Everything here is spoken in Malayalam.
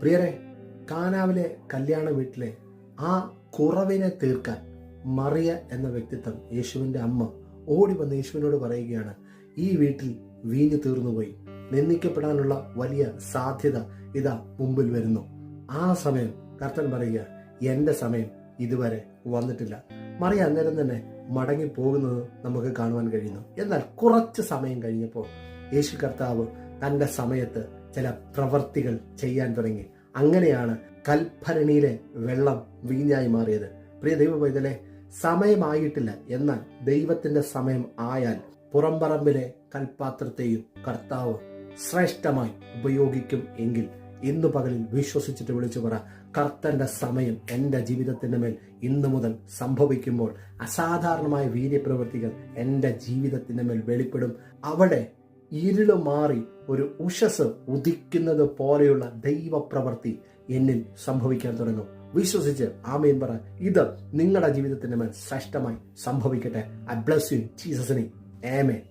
പ്രിയരെ കാനാവിലെ കല്യാണ വീട്ടിലെ ആ കുറവിനെ തീർക്കാൻ മറിയ എന്ന വ്യക്തിത്വം യേശുവിന്റെ അമ്മ ഓടി വന്ന് യേശുവിനോട് പറയുകയാണ് ഈ വീട്ടിൽ വീഞ്ഞു തീർന്നുപോയി നിന്ദിക്കപ്പെടാനുള്ള വലിയ സാധ്യത ഇതാ മുമ്പിൽ വരുന്നു. ആ സമയം കർത്തൻ പറയുക എന്റെ സമയം ഇതുവരെ വന്നിട്ടില്ല. മറിയ അന്നേരം തന്നെ മടങ്ങി പോകുന്നത് നമുക്ക് കാണുവാൻ കഴിയുന്നു. എന്നാൽ കുറച്ച് സമയം കഴിഞ്ഞപ്പോൾ യേശു കർത്താവ് തന്റെ സമയത്ത് ചില പ്രവർത്തികൾ ചെയ്യാൻ തുടങ്ങി. അങ്ങനെയാണ് കൽഭരണിയിലെ വെള്ളം വീഞ്ഞായി മാറിയത്. പ്രിയ ദൈവ പൈതലെ സമയമായിട്ടില്ല. എന്നാൽ ദൈവത്തിന്റെ സമയം ആയാൽ പുറംപറമ്പിലെ കൽപാത്രത്തെയും കർത്താവ് ശ്രേഷ്ഠമായി ഉപയോഗിക്കും എങ്കിൽ ഇന്ന് പകലിൽ വിശ്വസിച്ചിട്ട് വിളിച്ചു പറ കർത്തന്റെ സമയം എന്റെ ജീവിതത്തിന്റെ മേൽ ഇന്നു മുതൽ സംഭവിക്കുമ്പോൾ അസാധാരണമായ വീര്യപ്രവൃത്തികൾ എന്റെ ജീവിതത്തിന്റെ മേൽ വെളിപ്പെടും. അവിടെ ഇരുൾ മാറി ഒരു ഉഷസ് ഉദിക്കുന്നത് പോലെയുള്ള ദൈവപ്രവൃത്തി എന്നിൽ സംഭവിക്കാൻ തുടങ്ങും. വിശ്വസിച്ച് ആമേൻ പറ ഇത് നിങ്ങളുടെ ജീവിതത്തിന്റെ മേൽ ശ്രേഷ്ഠമായി സംഭവിക്കട്ടെ. ഐ ബ്ലസ് യു ജീസസിനെ ഏമേ